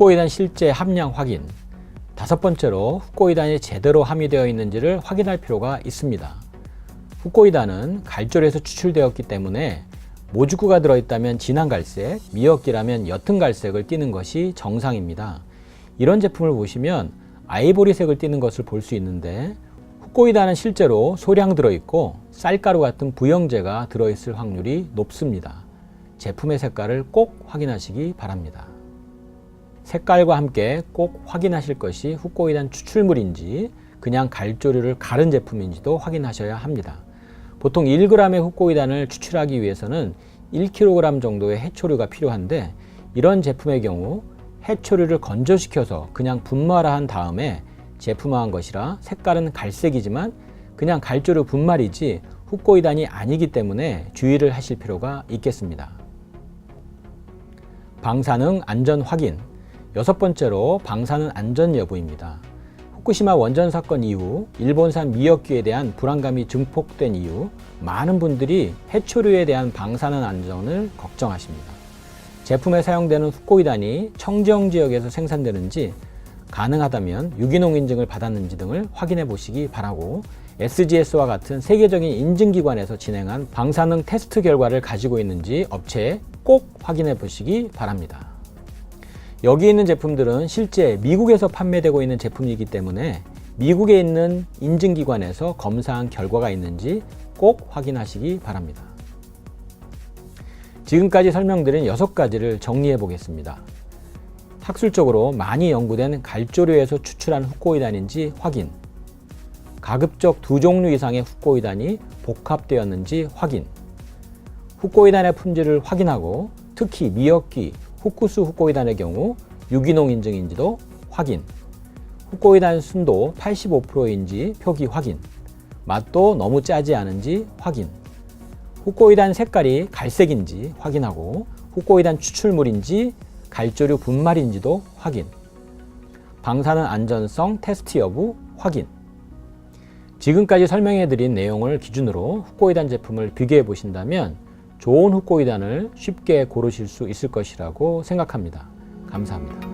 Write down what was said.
후코이단 실제 함량 확인. 다섯 번째로 후코이단이 제대로 함유되어 있는지를 확인할 필요가 있습니다. 후코이단은 갈조리에서 추출되었기 때문에 모주구가 들어있다면 진한 갈색, 미역기라면 옅은 갈색을 띠는 것이 정상입니다. 이런 제품을 보시면 아이보리색을 띠는 것을 볼 수 있는데 후코이단은 실제로 소량 들어있고 쌀가루 같은 부영제가 들어있을 확률이 높습니다. 제품의 색깔을 꼭 확인하시기 바랍니다. 색깔과 함께 꼭 확인하실 것이 후코이단 추출물인지 그냥 갈조류를 가른 제품인지도 확인하셔야 합니다. 보통 1g의 후코이단을 추출하기 위해서는 1kg 정도의 해초류가 필요한데 이런 제품의 경우 해초류를 건조시켜서 그냥 분말화 한 다음에 제품화한 것이라 색깔은 갈색이지만 그냥 갈조류 분말이지 후코이단이 아니기 때문에 주의를 하실 필요가 있겠습니다. 방사능 안전 확인. 여섯 번째로 방사능 안전 여부입니다. 후쿠시마 원전 사건 이후 일본산 미역귀에 대한 불안감이 증폭된 이후 많은 분들이 해초류에 대한 방사능 안전을 걱정하십니다. 제품에 사용되는 후코이단이 청정 지역에서 생산되는지 가능하다면 유기농 인증을 받았는지 등을 확인해 보시기 바라고 SGS와 같은 세계적인 인증기관에서 진행한 방사능 테스트 결과를 가지고 있는지 업체에 꼭 확인해 보시기 바랍니다. 여기 있는 제품들은 실제 미국에서 판매되고 있는 제품이기 때문에 미국에 있는 인증기관에서 검사한 결과가 있는지 꼭 확인하시기 바랍니다. 지금까지 설명드린 여섯 가지를 정리해 보겠습니다. 학술적으로 많이 연구된 갈조류에서 추출한 후코이단인지 확인. 가급적 두 종류 이상의 후코이단이 복합되었는지 확인. 후코이단의 품질을 확인하고 특히 미역기, 후쿠스 후코이단의 경우 유기농 인증인지도 확인. 후코이단 순도 85%인지 표기 확인. 맛도 너무 짜지 않은지 확인. 후코이단 색깔이 갈색인지 확인하고 후코이단 추출물인지 갈조류 분말인지도 확인. 방사능 안전성 테스트 여부 확인. 지금까지 설명해 드린 내용을 기준으로 후코이단 제품을 비교해 보신다면 좋은 후코이단을 쉽게 고르실 수 있을 것이라고 생각합니다. 감사합니다.